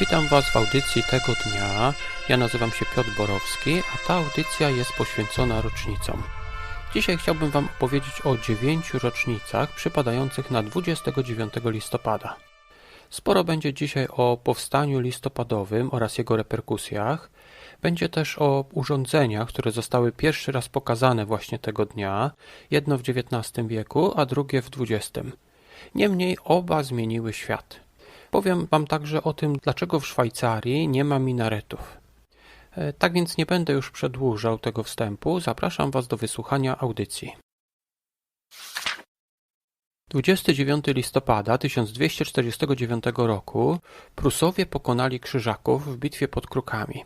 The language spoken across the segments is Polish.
Witam Was w audycji tego dnia. Ja nazywam się Piotr Borowski, a ta audycja jest poświęcona rocznicom. Dzisiaj chciałbym Wam opowiedzieć o dziewięciu rocznicach przypadających na 29 listopada. Sporo będzie dzisiaj o powstaniu listopadowym oraz jego reperkusjach. Będzie też o urządzeniach, które zostały pierwszy raz pokazane właśnie tego dnia, jedno w XIX wieku, a drugie w XX. Niemniej oba zmieniły świat. Powiem Wam także o tym, dlaczego w Szwajcarii nie ma minaretów. E, tak więc nie będę już przedłużał tego wstępu, zapraszam Was do wysłuchania audycji. 29 listopada 1249 roku Prusowie pokonali Krzyżaków w bitwie pod Krukami.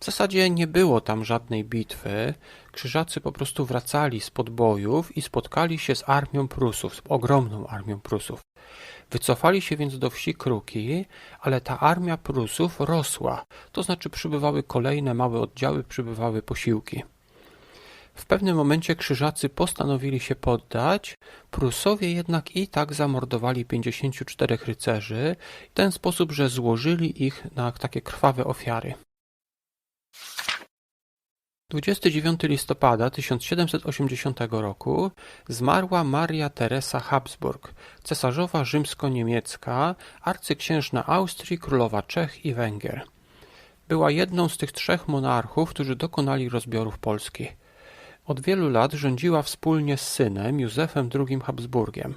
W zasadzie nie było tam żadnej bitwy. Krzyżacy po prostu wracali z podbojów i spotkali się z armią Prusów, z ogromną armią Prusów. Wycofali się więc do wsi Kruki, ale ta armia Prusów rosła, to znaczy przybywały kolejne małe oddziały, przybywały posiłki. W pewnym momencie krzyżacy postanowili się poddać, Prusowie jednak i tak zamordowali 54 rycerzy w ten sposób, że złożyli ich na takie krwawe ofiary. 29 listopada 1780 roku zmarła Maria Teresa Habsburg, cesarzowa rzymsko-niemiecka, arcyksiężna Austrii, królowa Czech i Węgier. Była jedną z tych trzech monarchów, którzy dokonali rozbiorów Polski. Od wielu lat rządziła wspólnie z synem Józefem II Habsburgiem.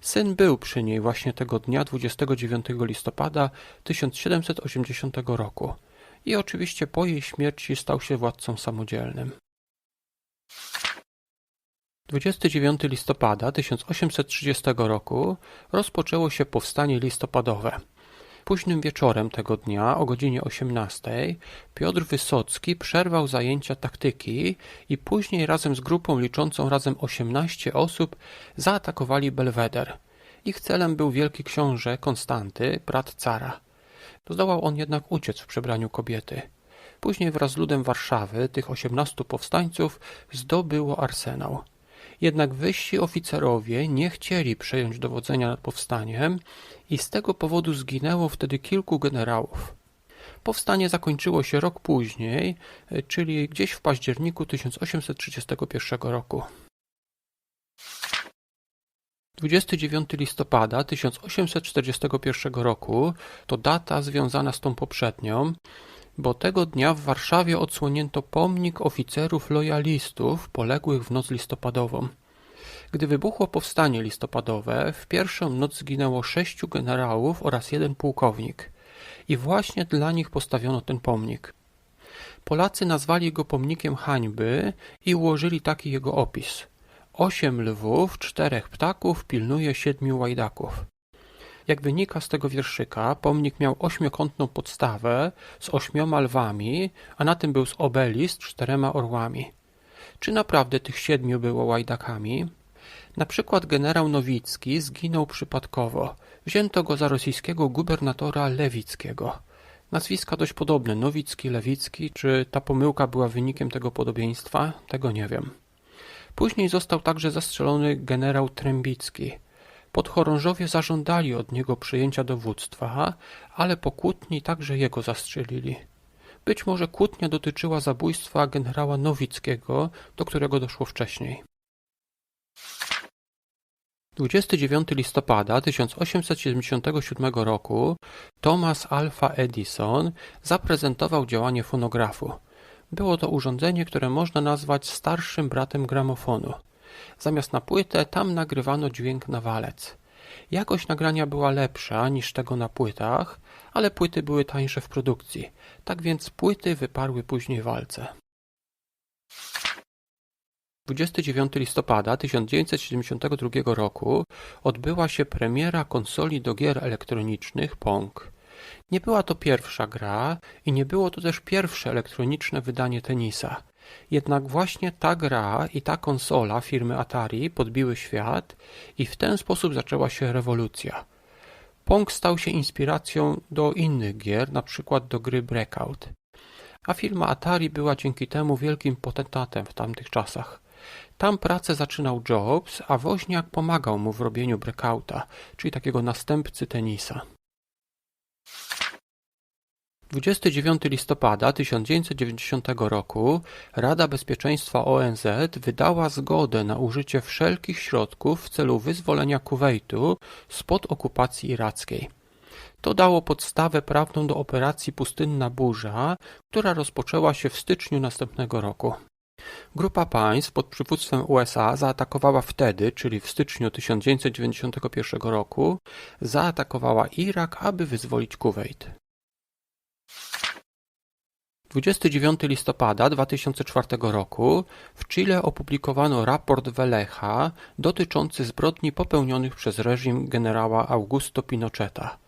Syn był przy niej właśnie tego dnia 29 listopada 1780 roku i oczywiście po jej śmierci stał się władcą samodzielnym. 29 listopada 1830 roku rozpoczęło się powstanie listopadowe. Późnym wieczorem tego dnia o godzinie 18 Piotr Wysocki przerwał zajęcia taktyki i później razem z grupą liczącą razem 18 osób zaatakowali Belweder. Ich celem był wielki książę Konstanty, brat cara. Zdołał on jednak uciec w przebraniu kobiety. Później wraz z ludem Warszawy tych osiemnastu powstańców zdobyło arsenał. Jednak wyżsi oficerowie nie chcieli przejąć dowodzenia nad powstaniem i z tego powodu zginęło wtedy kilku generałów. Powstanie zakończyło się rok później, czyli gdzieś w październiku 1831 roku. 29 listopada 1841 roku to data związana z tą poprzednią, bo tego dnia w Warszawie odsłonięto pomnik oficerów lojalistów poległych w noc listopadową. Gdy wybuchło powstanie listopadowe, w pierwszą noc zginęło sześciu generałów oraz jeden pułkownik. I właśnie dla nich postawiono ten pomnik. Polacy nazwali go pomnikiem hańby i ułożyli taki jego opis – Osiem lwów, czterech ptaków pilnuje siedmiu łajdaków. Jak wynika z tego wierszyka, pomnik miał ośmiokątną podstawę z ośmioma lwami, a na tym był z obelist czterema orłami. Czy naprawdę tych siedmiu było łajdakami? Na przykład generał Nowicki zginął przypadkowo. Wzięto go za rosyjskiego gubernatora Lewickiego. Nazwiska dość podobne, Nowicki, Lewicki. Czy ta pomyłka była wynikiem tego podobieństwa? Tego nie wiem. Później został także zastrzelony generał Trębicki. Podchorążowie zażądali od niego przejęcia dowództwa, ale po kłótni także jego zastrzelili. Być może kłótnia dotyczyła zabójstwa generała Nowickiego, do którego doszło wcześniej. 29 listopada 1877 roku Thomas Alva Edison zaprezentował działanie fonografu. Było to urządzenie, które można nazwać starszym bratem gramofonu. Zamiast na płytę tam nagrywano dźwięk na walec. Jakość nagrania była lepsza niż tego na płytach, ale płyty były tańsze w produkcji, tak więc płyty wyparły później walce. 29 listopada 1972 roku odbyła się premiera konsoli do gier elektronicznych Pong. Nie była to pierwsza gra i nie było to też pierwsze elektroniczne wydanie tenisa. Jednak właśnie ta gra i ta konsola firmy Atari podbiły świat i w ten sposób zaczęła się rewolucja. Pong stał się inspiracją do innych gier, na przykład do gry Breakout. A firma Atari była dzięki temu wielkim potentatem w tamtych czasach. Tam pracę zaczynał Jobs, a woźniak pomagał mu w robieniu breakouta, czyli takiego następcy tenisa. 29 listopada 1990 roku Rada Bezpieczeństwa ONZ wydała zgodę na użycie wszelkich środków w celu wyzwolenia Kuwejtu spod okupacji irackiej. To dało podstawę prawną do operacji Pustynna Burza, która rozpoczęła się w styczniu następnego roku. Grupa państw pod przywództwem USA zaatakowała wtedy, czyli w styczniu 1991 roku, zaatakowała Irak, aby wyzwolić Kuwejt. 29 listopada 2004 roku w Chile opublikowano raport Welecha dotyczący zbrodni popełnionych przez reżim generała Augusto Pinocheta.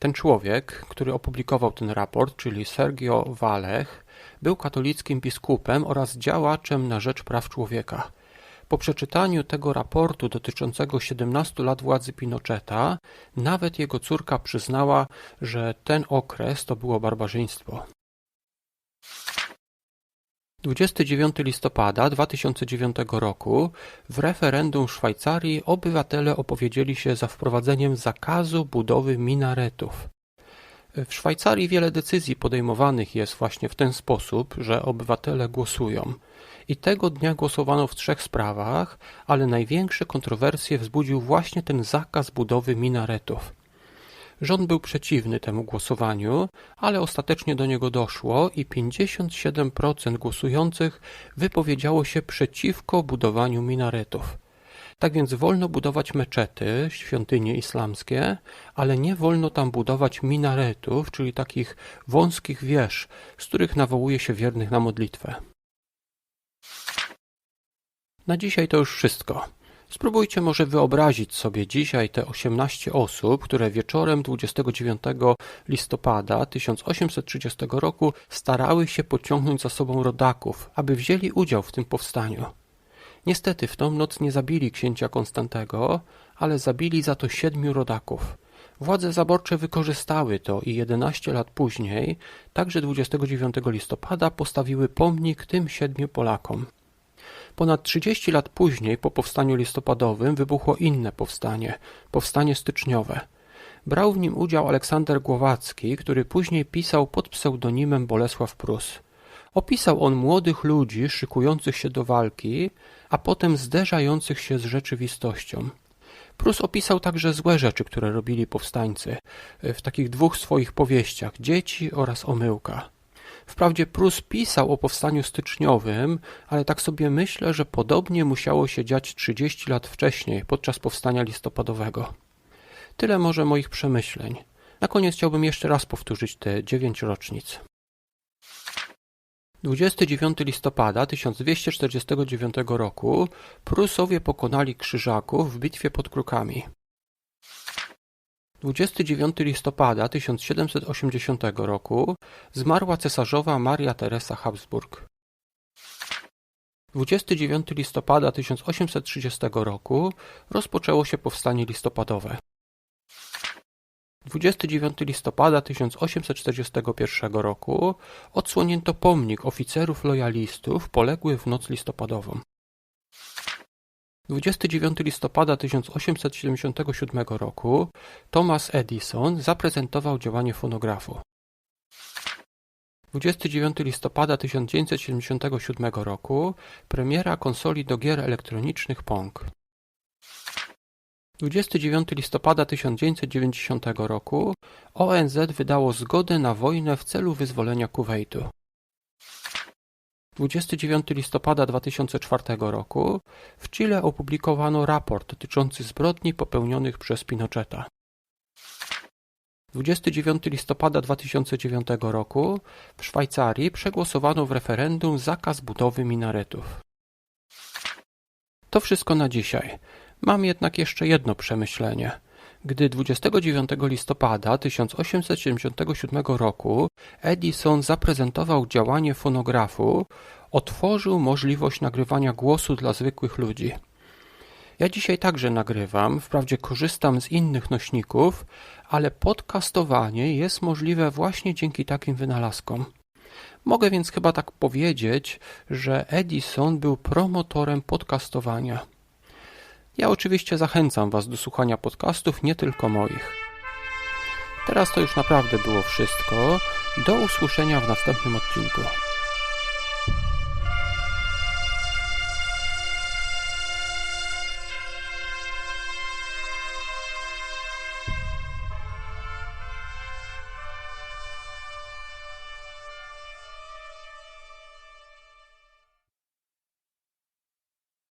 Ten człowiek, który opublikował ten raport, czyli Sergio Walech, był katolickim biskupem oraz działaczem na rzecz praw człowieka. Po przeczytaniu tego raportu dotyczącego 17 lat władzy Pinocheta, nawet jego córka przyznała, że ten okres to było barbarzyństwo. 29 listopada 2009 roku w referendum w Szwajcarii obywatele opowiedzieli się za wprowadzeniem zakazu budowy minaretów. W Szwajcarii wiele decyzji podejmowanych jest właśnie w ten sposób, że obywatele głosują. I tego dnia głosowano w trzech sprawach, ale największe kontrowersje wzbudził właśnie ten zakaz budowy minaretów. Rząd był przeciwny temu głosowaniu, ale ostatecznie do niego doszło i 57% głosujących wypowiedziało się przeciwko budowaniu minaretów. Tak więc wolno budować meczety, świątynie islamskie, ale nie wolno tam budować minaretów, czyli takich wąskich wież, z których nawołuje się wiernych na modlitwę. Na dzisiaj to już wszystko. Spróbujcie może wyobrazić sobie dzisiaj te 18 osób, które wieczorem 29 listopada 1830 roku starały się pociągnąć za sobą rodaków, aby wzięli udział w tym powstaniu. Niestety w tą noc nie zabili księcia Konstantego, ale zabili za to siedmiu rodaków. Władze zaborcze wykorzystały to i 11 lat później, także 29 listopada, postawiły pomnik tym siedmiu Polakom. Ponad 30 lat później, po powstaniu listopadowym, wybuchło inne powstanie powstanie styczniowe. Brał w nim udział Aleksander Głowacki, który później pisał pod pseudonimem Bolesław Prus. Opisał on młodych ludzi szykujących się do walki, a potem zderzających się z rzeczywistością. Prus opisał także złe rzeczy, które robili powstańcy w takich dwóch swoich powieściach Dzieci oraz Omyłka. Wprawdzie Prus pisał o powstaniu styczniowym, ale tak sobie myślę, że podobnie musiało się dziać 30 lat wcześniej, podczas powstania listopadowego. Tyle może moich przemyśleń. Na koniec chciałbym jeszcze raz powtórzyć te dziewięć rocznic. 29 listopada 1249 roku Prusowie pokonali Krzyżaków w bitwie pod Krukami. 29 listopada 1780 roku zmarła cesarzowa Maria Teresa Habsburg. 29 listopada 1830 roku rozpoczęło się powstanie listopadowe. 29 listopada 1841 roku odsłonięto pomnik oficerów lojalistów poległych w noc listopadową. 29 listopada 1877 roku Thomas Edison zaprezentował działanie fonografu. 29 listopada 1977 roku premiera konsoli do gier elektronicznych Pong. 29 listopada 1990 roku ONZ wydało zgodę na wojnę w celu wyzwolenia Kuwejtu. 29 listopada 2004 roku w Chile opublikowano raport dotyczący zbrodni popełnionych przez Pinocheta. 29 listopada 2009 roku w Szwajcarii przegłosowano w referendum zakaz budowy minaretów. To wszystko na dzisiaj. Mam jednak jeszcze jedno przemyślenie. Gdy 29 listopada 1877 roku Edison zaprezentował działanie fonografu, otworzył możliwość nagrywania głosu dla zwykłych ludzi. Ja dzisiaj także nagrywam, wprawdzie korzystam z innych nośników, ale podcastowanie jest możliwe właśnie dzięki takim wynalazkom. Mogę więc chyba tak powiedzieć, że Edison był promotorem podcastowania. Ja oczywiście zachęcam Was do słuchania podcastów, nie tylko moich. Teraz to już naprawdę było wszystko. Do usłyszenia w następnym odcinku.